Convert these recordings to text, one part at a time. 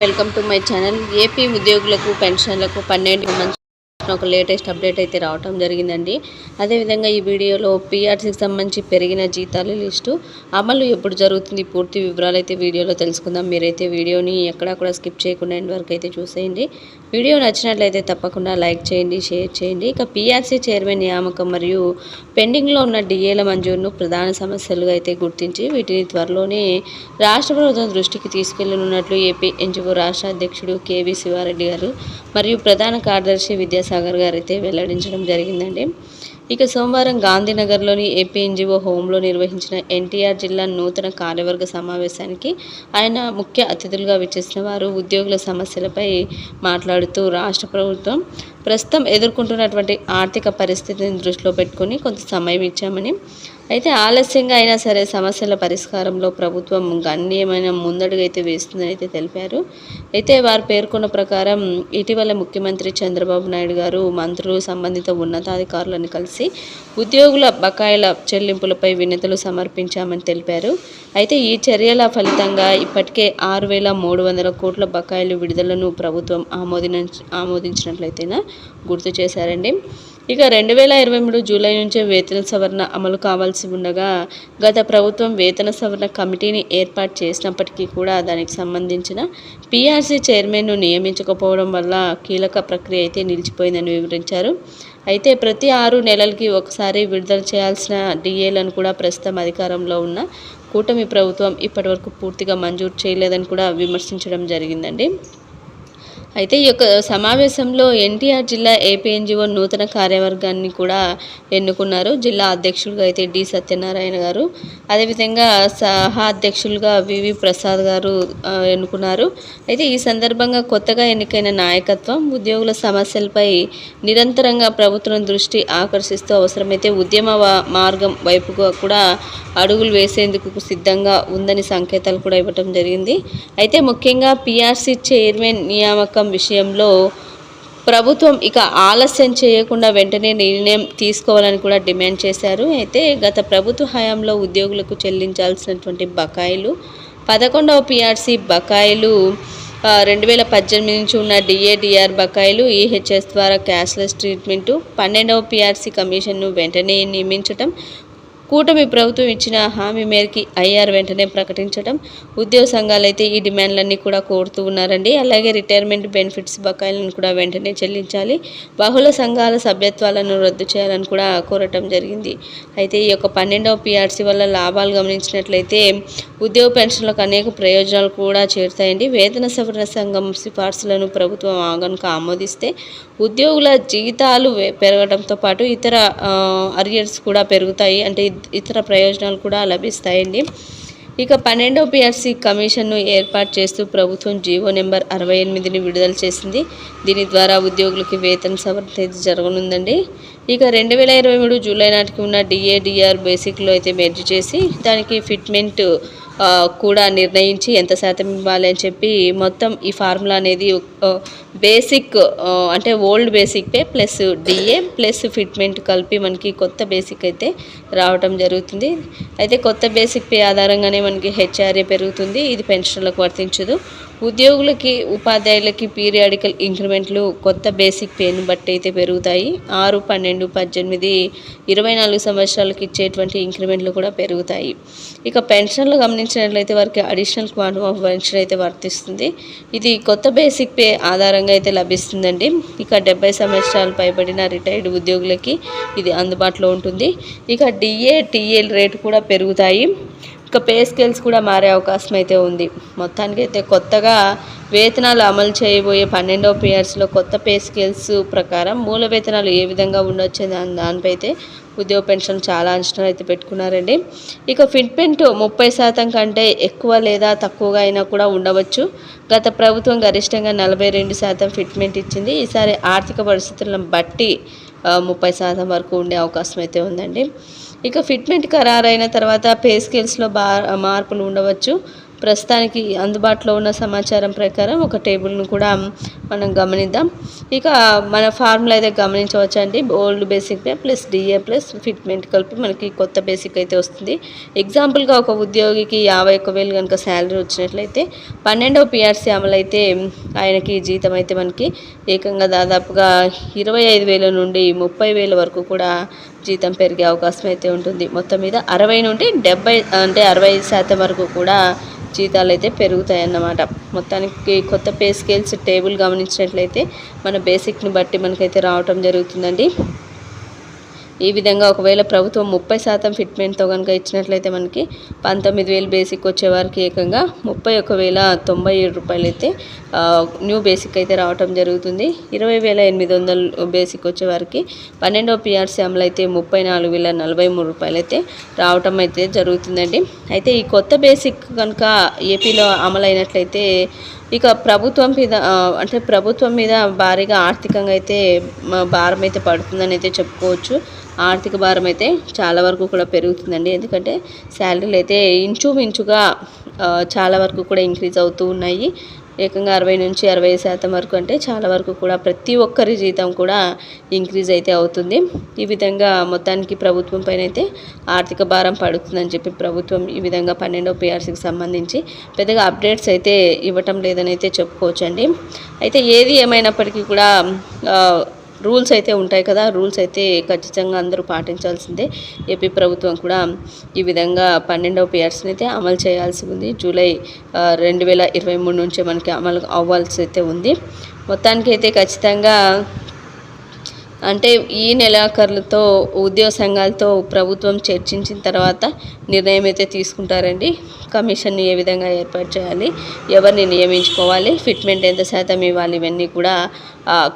Welcome to my channel. AP ఉద్యోగులకు పెన్షన్లకు పన్నెండు మంత్స్ ఒక లేటెస్ట్ అప్డేట్ అయితే రావటం జరిగిందండి. అదేవిధంగా ఈ వీడియోలో పీఆర్సీకి సంబంధించి పెరిగిన జీతాల లిస్టు అమలు ఎప్పుడు జరుగుతుంది? పూర్తి వివరాలు అయితే వీడియోలో తెలుసుకుందాం. మీరైతే వీడియోని ఎక్కడా కూడా స్కిప్ చేయకుండా ఎండ్ వరకు అయితే చూసేయండి. వీడియో నచ్చినట్లయితే తప్పకుండా లైక్ చేయండి షేర్ చేయండి. ఇక పీఆర్సీ చైర్మన్ నియామకం మరియు పెండింగ్లో ఉన్న డిఏల మంజూరును ప్రధాన సమస్యలుగా అయితే గుర్తించి వీటిని త్వరలోనే రాష్ట్ర ప్రభుత్వం దృష్టికి తీసుకెళ్ళనున్నట్లు ఏపీ ఎన్జిఓ రాష్ట్ర అధ్యక్షుడు కేవీ శివారెడ్డి గారు మరియు ప్రధాన కార్యదర్శి విద్యాసాగర్ గారు అయితే వెల్లడించడం జరిగిందండి. ఇక సోమవారం గాంధీనగర్లోని ఏపీ ఎన్జిఓ హోంలో నిర్వహించిన ఎన్టీఆర్ జిల్లా నూతన కార్యవర్గ సమావేశానికి ఆయన ముఖ్య అతిథులుగా విచ్చేసిన వారు ఉద్యోగుల సమస్యలపై మాట్లాడుతూ రాష్ట్ర ప్రభుత్వం ప్రస్తుతం ఎదుర్కొంటున్నటువంటి ఆర్థిక పరిస్థితిని దృష్టిలో పెట్టుకొని కొంత సమయం ఇచ్చామని. అయితే ఆలస్యంగా అయినా సరే సమస్యల పరిష్కారంలో ప్రభుత్వం గణనీయమైన ముందడుగైతే అయితే వేస్తుందని అయితే తెలిపారు. అయితే వారు పేర్కొన్న ప్రకారం ఇటీవల ముఖ్యమంత్రి చంద్రబాబు నాయుడు గారు మంత్రులు సంబంధిత ఉన్నతాధికారులను కలిసి ఉద్యోగుల బకాయిల చెల్లింపులపై వినతులు సమర్పించామని తెలిపారు. అయితే ఈ చర్యల ఫలితంగా ఇప్పటికే ఆరు వేల మూడు వందల కోట్ల బకాయిలు విడుదలను ప్రభుత్వం ఆమోదిన ఆమోదించినట్లయితేనా గుర్తు చేశారండి. ఇక రెండు వేల ఇరవై మూడు జూలై నుంచే వేతన సవరణ అమలు కావాల్సి ఉండగా గత ప్రభుత్వం వేతన సవరణ కమిటీని ఏర్పాటు చేసినప్పటికీ కూడా దానికి సంబంధించిన పీఆర్సీ చైర్మన్ను నియమించకపోవడం వల్ల కీలక ప్రక్రియ అయితే నిలిచిపోయిందని వివరించారు. అయితే ప్రతి ఆరు నెలలకి ఒకసారి విడుదల చేయాల్సిన డిఏలను కూడా ప్రస్తుతం అధికారంలో ఉన్న కూటమి ప్రభుత్వం ఇప్పటివరకు పూర్తిగా మంజూరు చేయలేదని కూడా విమర్శించడం జరిగిందండి. అయితే ఈ యొక్క సమావేశంలో ఎన్టీఆర్ జిల్లా ఏపీఎన్జిఓ నూతన కార్యవర్గాన్ని కూడా ఎన్నుకున్నారు. జిల్లా అధ్యక్షులుగా అయితే డి సత్యనారాయణ గారు. అదేవిధంగా సహా అధ్యక్షులుగా వివి ప్రసాద్ గారు ఎన్నుకున్నారు. అయితే ఈ సందర్భంగా కొత్తగా ఎన్నికైన నాయకత్వం ఉద్యోగుల సమస్యలపై నిరంతరంగా ప్రభుత్వం దృష్టి ఆకర్షిస్తూ అవసరమైతే ఉద్యమ మార్గం వైపుగా కూడా అడుగులు వేసేందుకు సిద్ధంగా ఉందని సంకేతాలు కూడా ఇవ్వటం జరిగింది. అయితే ముఖ్యంగా పిఆర్సీ చైర్మన్ నియామకం విషయంలో ప్రభుత్వం ఇక ఆలస్యం చేయకుండా వెంటనే నిర్ణయం తీసుకోవాలని కూడా డిమాండ్ చేశారు. అయితే గత ప్రభుత్వ హయాంలో ఉద్యోగులకు చెల్లించాల్సినటువంటి బకాయిలు పదకొండవ పిఆర్సీ బకాయిలు రెండు వేల పద్దెనిమిది నుంచి ఉన్న డిఏడిఆర్ బకాయిలు ఈహెచ్ఎస్ ద్వారా క్యాష్లెస్ ట్రీట్మెంటు పన్నెండవ పిఆర్సీ కమిషన్ను వెంటనే నియమించటం కూటమి ప్రభుత్వం ఇచ్చిన హామీ మేరకి ఐఆర్ వెంటనే ప్రకటించడం. ఉద్యోగ సంఘాలు అయితే ఈ డిమాండ్లన్నీ కూడా కోరుతూ ఉన్నారండి. అలాగే రిటైర్మెంట్ బెనిఫిట్స్ బకాయిలను కూడా వెంటనే చెల్లించాలి. బహుళ సంఘాల సభ్యత్వాలను రద్దు చేయాలని కూడా కోరటం జరిగింది. అయితే ఈ యొక్క పన్నెండవ పిఆర్సీ వల్ల లాభాలు గమనించినట్లయితే ఉద్యోగ పెన్షన్లకు అనేక ప్రయోజనాలు కూడా చేరుతాయండి. వేతన సవరణ సంఘం సిఫార్సులను ప్రభుత్వం ఆగనుక ఆమోదిస్తే ఉద్యోగుల జీతాలు పెరగడంతో పాటు ఇతర అరియర్స్ కూడా పెరుగుతాయి. అంటే ఇతర ప్రయోజనాలు కూడా లభిస్తాయండి. ఇక పన్నెండో పిఆర్సీ కమిషన్ను ఏర్పాటు చేస్తూ ప్రభుత్వం జీవో నెంబర్ అరవై ఎనిమిదిని విడుదల చేసింది. దీని ద్వారా ఉద్యోగులకి వేతన సవరణ జరగనుందండి. ఇక రెండు వేల ఇరవై మూడు జూలై నాటికి ఉన్న డిఏడిఆర్ బేసిక్లో అయితే మెర్జ్ చేసి దానికి ఫిట్మెంట్ కూడా నిర్ణయించి ఎంత శాతం ఇవ్వాలి అని చెప్పి మొత్తం ఈ ఫార్ములా అనేది బేసిక్ అంటే old basic pay plus DA plus fitment కలిపి మనకి కొత్త బేసిక్ అయితే రావటం జరుగుతుంది. అయితే కొత్త బేసిక్ పే ఆధారంగానే మనకి హెచ్ఆర్ఏ పెరుగుతుంది. ఇది పెన్షన్లకు వర్తించదు. ఉద్యోగులకి ఉపాధ్యాయులకి పీరియాడికల్ ఇంక్రిమెంట్లు కొత్త బేసిక్ పేను బట్టి అయితే పెరుగుతాయి. ఆరు పన్నెండు పద్దెనిమిది ఇరవై నాలుగు సంవత్సరాలకు ఇచ్చేటువంటి ఇంక్రిమెంట్లు కూడా పెరుగుతాయి. ఇక పెన్షన్లు గమనించినట్లయితే వారికి అడిషనల్ క్వాంటమ్ ఆఫ్ పెన్షన్ అయితే వర్తిస్తుంది. ఇది కొత్త బేసిక్ పే ఆధారంగా అయితే లభిస్తుందండి. ఇక డెబ్బై సంవత్సరాలు పైబడిన రిటైర్డ్ ఉద్యోగులకి ఇది అందుబాటులో ఉంటుంది. ఇక డిఏ టీఎల్ రేటు కూడా పెరుగుతాయి. ఇక పే స్కేల్స్ కూడా మారే అవకాశం అయితే ఉంది. మొత్తానికి అయితే కొత్తగా వేతనాలు అమలు చేయబోయే పన్నెండవ పియర్స్లో కొత్త పే స్కేల్స్ ప్రకారం మూల వేతనాలు ఏ విధంగా ఉండొచ్చు దాని దానిపై అయితే ఉద్యోగ పెన్షన్ చాలా అంచనాలు అయితే పెట్టుకున్నారండి. ఇక ఫిట్మెంట్ ముప్పై శాతం కంటే ఎక్కువ లేదా తక్కువగా అయినా కూడా ఉండవచ్చు. గత ప్రభుత్వం గరిష్టంగా నలభై రెండు శాతం ఫిట్మెంట్ ఇచ్చింది. ఈసారి ఆర్థిక పరిస్థితులను బట్టి ముప్పై శాతం వరకు ఉండే అవకాశం అయితే ఉందండి. ఇక ఫిట్మెంట్ ఖరారైన తర్వాత పే స్కేల్స్లో బా మార్పులు ఉండవచ్చు. ప్రస్తుతానికి అందుబాటులో ఉన్న సమాచారం ప్రకారం ఒక టేబుల్ను కూడా మనం గమనిద్దాం. ఇక మన ఫార్ములా అయితే గమనించవచ్చండి. Old basic pay plus DA plus fitment కలిపి మనకి కొత్త బేసిక్ అయితే వస్తుంది. ఎగ్జాంపుల్గా ఒక ఉద్యోగికి యాభై ఒక్క వేలు కనుక శాలరీ వచ్చినట్లయితే పన్నెండవ పిఆర్సీ అమలైతే ఆయనకి జీతం అయితే మనకి ఏకంగా దాదాపుగా ఇరవై ఐదు వేల నుండి ముప్పై వేల వరకు కూడా జీతం పెరిగే అవకాశం అయితే ఉంటుంది. మొత్తం మీద అరవై నుండి డెబ్బై అంటే అరవై శాతం వరకు కూడా జీతాలు అయితే పెరుగుతాయి అన్నమాట మొత్తానికి కొత్త పే స్కేల్స్ టేబుల్ గమనించినట్లయితే మన బేసిక్ని బట్టి మనకైతే రావటం జరుగుతుందండి. ఈ విధంగా ఒకవేళ ప్రభుత్వం ముప్పై శాతం ఫిట్మెంట్తో కనుక ఇచ్చినట్లయితే మనకి పంతొమ్మిది వేలు బేసిక్ వచ్చే వారికి ఏకంగా ముప్పై ఒక వేల తొంభై ఏడు రూపాయలు అయితే న్యూ బేసిక్ అయితే రావటం జరుగుతుంది. ఇరవై వేల ఎనిమిది వందలు బేసిక్ వచ్చే వారికి పన్నెండో పిఆర్సీ అమలు అయితే ముప్పై నాలుగు వేల నలభై మూడు రూపాయలు అయితే రావటం అయితే జరుగుతుందండి. అయితే ఈ కొత్త బేసిక్ కనుక ఏపీలో అమలైనట్లయితే ఇక ప్రభుత్వం మీద అంటే ప్రభుత్వం మీద భారీగా ఆర్థికంగా అయితే భారం అయితే పడుతుందని అయితే చెప్పుకోవచ్చు. ఆర్థిక భారం అయితే చాలా వరకు కూడా పెరుగుతుందండి. ఎందుకంటే శాలరీలు అయితే ఇంచుమించుగా చాలా వరకు కూడా ఇంక్రీజ్ అవుతూ ఉన్నాయి. ఏకంగా అరవై నుంచి అరవై శాతం వరకు అంటే చాలా వరకు కూడా ప్రతి ఒక్కరి జీతం కూడా ఇంక్రీజ్ అయితే అవుతుంది. ఈ విధంగా మొత్తానికి ప్రభుత్వం పైన అయితే ఆర్థిక భారం పడుతుందని చెప్పి ప్రభుత్వం ఈ విధంగా పన్నెండో పిఆర్సీకి సంబంధించి పెద్దగా అప్డేట్స్ అయితే ఇవ్వటం లేదని అయితే చెప్పుకోవచ్చండి. అయితే ఏది ఏమైనప్పటికీ కూడా రూల్స్ అయితే ఉంటాయి కదా రూల్స్ అయితే ఖచ్చితంగా అందరూ పాటించాల్సిందే. ఏపీ ప్రభుత్వం కూడా ఈ విధంగా పన్నెండవ పియర్స్ని అయితే అమలు చేయాల్సి ఉంది. జూలై రెండు వేల ఇరవై మూడు నుంచే మనకి అమలు అవ్వాల్సి అయితే ఉంది. మొత్తానికి అయితే ఖచ్చితంగా అంటే ఈ నెలాఖరులతో ఉద్యోగ సంఘాలతో ప్రభుత్వం చర్చించిన తర్వాత నిర్ణయం అయితే తీసుకుంటారండి. కమిషన్ని ఏ విధంగా ఏర్పాటు చేయాలి ఎవరిని నియమించుకోవాలి ఫిట్మెంట్ ఎంత శాతం ఇవ్వాలి ఇవన్నీ కూడా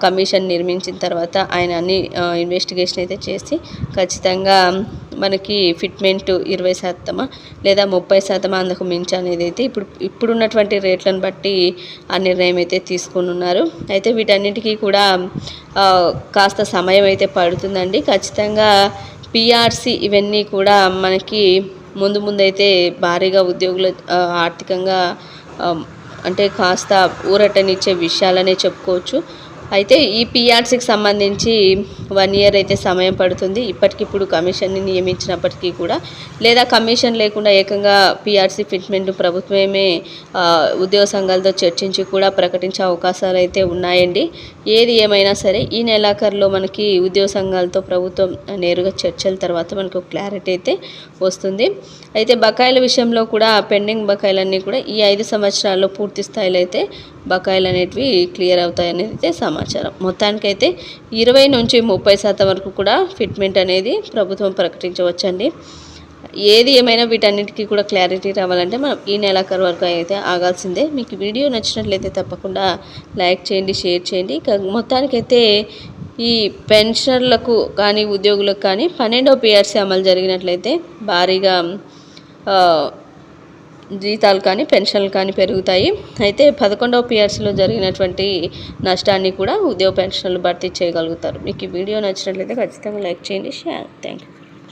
కమిషన్ నిర్మించిన తర్వాత ఆయన అన్ని ఇన్వెస్టిగేషన్ అయితే చేసి ఖచ్చితంగా మనకి ఫిట్మెంట్ ఇరవై శాతమా లేదా ముప్పై శాతమా అందుకు మించి అనేది అయితే ఇప్పుడు ఇప్పుడున్నటువంటి రేట్లను బట్టి ఆ నిర్ణయం అయితే తీసుకుని ఉన్నారు అయితే వీటన్నిటికీ కూడా కాస్త సమయం అయితే పడుతుందండి. ఖచ్చితంగా పిఆర్సి ఇవన్నీ కూడా మనకి ముందు ముందు అయితే భారీగా ఉద్యోగులు ఆర్థికంగా అంటే కాస్త ఊరటనిచ్చే విషయాలనే చెప్పుకోవచ్చు. అయితే ఈ పిఆర్సీకి సంబంధించి వన్ ఇయర్ అయితే సమయం పడుతుంది. ఇప్పటికిప్పుడు కమిషన్ని నియమించినప్పటికీ కూడా. లేదా కమిషన్ లేకుండా ఏకంగా పిఆర్సీ ఫిట్మెంట్ ప్రభుత్వమే ఉద్యోగ సంఘాలతో చర్చించి కూడా ప్రకటించే అవకాశాలు అయితే ఉన్నాయండి. ఏది ఏమైనా సరే ఈ నెలాఖరులో మనకి ఉద్యోగ సంఘాలతో ప్రభుత్వం నేరుగా చర్చల తర్వాత మనకు క్లారిటీ అయితే వస్తుంది. అయితే బకాయిల విషయంలో కూడా పెండింగ్ బకాయిలన్నీ కూడా ఈ ఐదు సంవత్సరాల్లో పూర్తి స్థాయిలో అయితే బకాయిలు అనేటివి క్లియర్ అవుతాయనేది అయితే సమాచారం. మొత్తానికైతే ఇరవై నుంచి ముప్పై శాతం వరకు కూడా ఫిట్మెంట్ అనేది ప్రభుత్వం ప్రకటించవచ్చండి. ఏది ఏమైనా వీటన్నిటికీ కూడా క్లారిటీ రావాలంటే మనం ఈ నెలాఖరు వరకు అయితే ఆగాల్సిందే. మీకు వీడియో నచ్చినట్లయితే తప్పకుండా లైక్ చేయండి షేర్ చేయండి. మొత్తానికైతే ఈ పెన్షనర్లకు కానీ ఉద్యోగులకు కానీ పన్నెండో పిఆర్సీ అమలు జరిగినట్లయితే భారీగా జీతాలు కానీ పెన్షన్లు కానీ పెరుగుతాయి. అయితే పదకొండవ పిఆర్సీలో జరిగినటువంటి నష్టాన్ని కూడా ఉద్యోగ పెన్షన్లు భర్తీ చేయగలుగుతారు. మీకు ఈ వీడియో నచ్చినట్లయితే ఖచ్చితంగా లైక్ చేయండి షేర్. Thank you